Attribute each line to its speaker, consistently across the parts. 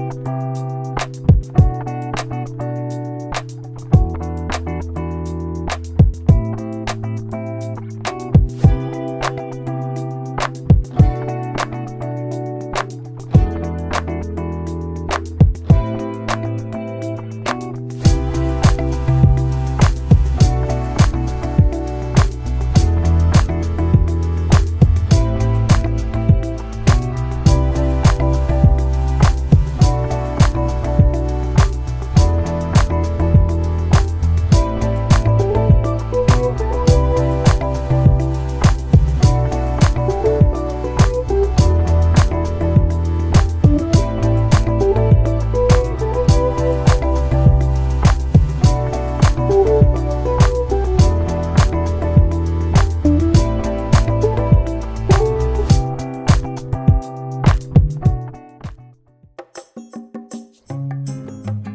Speaker 1: ส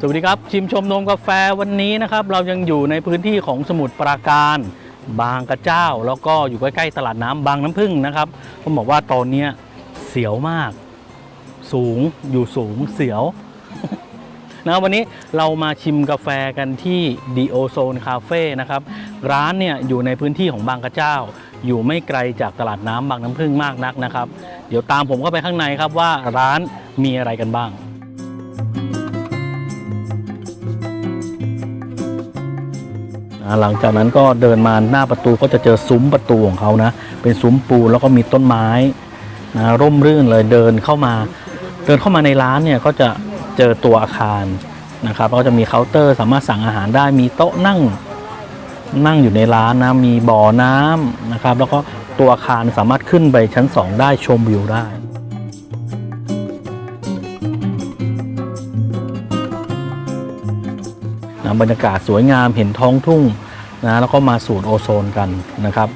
Speaker 1: วัสดีครับ ชิมชมนมกาแฟวันนี้นะครับ เรายังอยู่ในพื้นที่ของสมุทรปราการ บางกระเจ้า แล้วก็อยู่ใกล้ๆตลาดน้ำบางน้ำพึ่งนะครับผมบอกว่าตอนเนี้เสียวมาก สูงอยู่สูงเสียวนะวันนี้เรามาชิมกาแฟกันที่ดีโอโซนคาเฟ่นะครับ ร้านเนี่ยอยู่ในพื้นที่ของบางกระเจ้า อยู่ไม่ไกลจากตลาดน้ำบางน้ำพึ่งมากนักนะครับ เดี๋ยวตามผมเข้าไปข้างในครับว่าร้านมีอะไรกันบ้าง หลังจากนั้นก็เดินมาหน้าประตูก็จะเจอซุ้มประตูของเขานะ เป็นซุ้มปูนแล้วก็มีต้นไม้นะร่มรื่นเลยเดินเข้ามา เดินเข้ามาในร้านเนี่ยก็จะเจอตัวอาคารนะครับก็จะมีเคาน์เตอร์สามารถสั่งอาหารได้มีโต๊ะนั่งนั่งอยู่ในร้านนะมีบ่อน้ำนะครับ แล้วก็ตัวอาคารสามารถขึ้นไปชั้น 2 ได้ชมวิวได้ นะบรรยากาศสวยงามเห็นท้องทุ่งนะแล้วก็มาสูดโอโซนกันนะครับ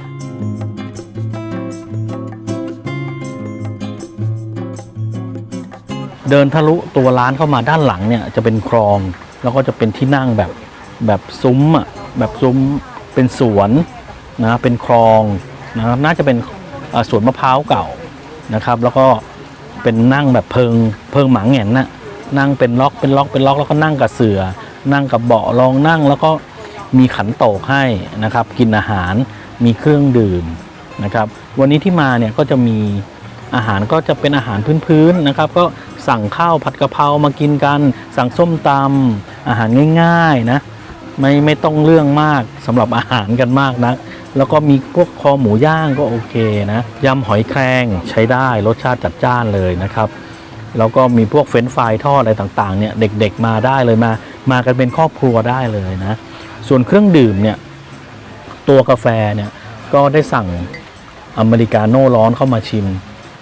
Speaker 1: เดินทะลุตัวร้านเข้ามาด้านหลังเนี่ยจะเป็นคลอง แล้วก็จะเป็นที่นั่งแบบแบบซุ้มอะแบบซุ้มเป็นสวนนะเป็นคลองนะครับน่าจะเป็นสวนมะพร้าวเก่านะครับ แล้วก็เป็นนั่งแบบเพิงเพิงหมาแหง่นน่ะนั่งเป็นล็อกเป็นล็อกเป็นล็อกแล้วก็นั่งกับเสือ นั่งกับเบาะรองนั่งแล้วก็มีขันโตกให้นะครับ กินอาหารมีเครื่องดื่มนะครับ วันนี้ที่มาเนี่ยก็จะมีอาหารก็จะเป็นอาหารพื้นๆนะครับ ก็สั่งข้าวผัดกะเพรามากินกัน สั่งส้มตำอาหารง่ายๆนะไม่ไม่ต้องเรื่องมากสำหรับอาหารกันมากนะแล้วก็มีพวกคอหมูย่างก็โอเคนะยำหอยแครงใช้ได้รสชาติจัดจ้านเลยนะครับ แล้วก็มีพวกเฟรนฟรายทอดอะไรต่างๆเนี่ยเด็กๆมาได้เลยมา มากันเป็นครอบครัวได้เลยนะ ส่วนเครื่องดื่มเนี่ย ตัวกาแฟเนี่ยก็ได้สั่งอเมริกาโน่ร้อนเข้ามาชิม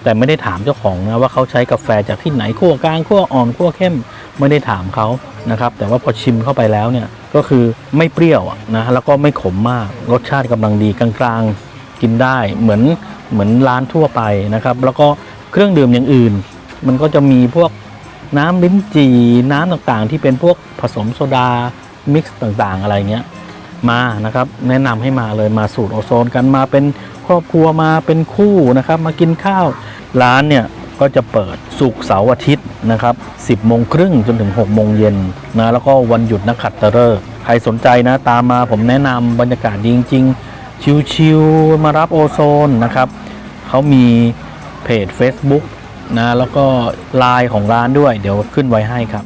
Speaker 1: แต่ไม่ได้ถามเจ้าของนะว่าเขาใช้กาแฟจากที่ไหนขั้วกลางขั้วอ่อนขั้วเข้มไม่ได้ถามเขานะครับ แต่ว่าพอชิมเข้าไปแล้วเนี่ยก็คือไม่เปรี้ยวนะแล้วก็ไม่ขมมากรสชาติกำลังดีกลางๆกินได้เหมือนเหมือนร้านทั่วไปนะครับ แล้วก็เครื่องดื่มอย่างอื่น มันก็จะมีพวก น้ำลิ้นจี่น้ำต่างๆ ที่เป็นพวกผสมโซดามิกซ์ต่างๆ อะไรเงี้ยมานะครับ แนะนำให้มาเลยมาสูตรโอโซนกันมาเป็นครอบครัวมาเป็นคู่นะครับ มากินข้าวร้านเนี่ยก็จะเปิดสุกร์เสาร์อาทิตย์นะครับ 10โมงครึ่งจนถึง6โมงเย็นนะแล้วก็วันหยุดนักขัตฤกษ์ใครสนใจนะตามมาผมแนะนำบรรยากาศดีจริงๆ ชิวๆมารับโอโซนนะครับเขามีเพจ Facebook นะแล้วก็ไลน์ของร้านด้วย เดี๋ยวขึ้นไว้ให้ครับ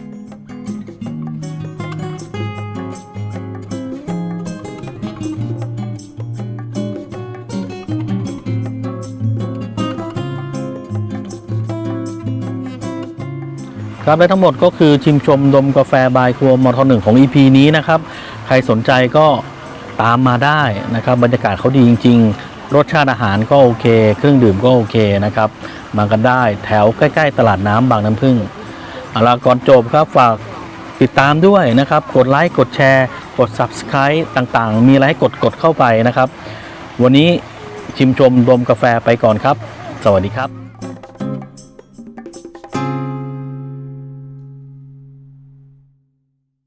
Speaker 1: ครับและทั้งหมดก็คือชิมชมดมกาแฟบายครัวมทหนึ่งของ EP นี้นะครับ ใครสนใจก็ตามมาได้นะครับ บรรยากาศเขาดีจริง ๆ รสชาติอาหารก็โอเค เครื่องดื่มก็โอเคนะครับ มากันได้แถวใกล้ ๆ ตลาดน้ำบางน้ำพึ่งเอาละก่อนจบครับฝากติดตามด้วยนะครับ กดไลค์กดแชร์ กด Subscribe ต่างๆ มีอะไรให้กดกดเข้าไปนะครับ วันนี้ชิมชมดมกาแฟไปก่อนครับ สวัสดีครับ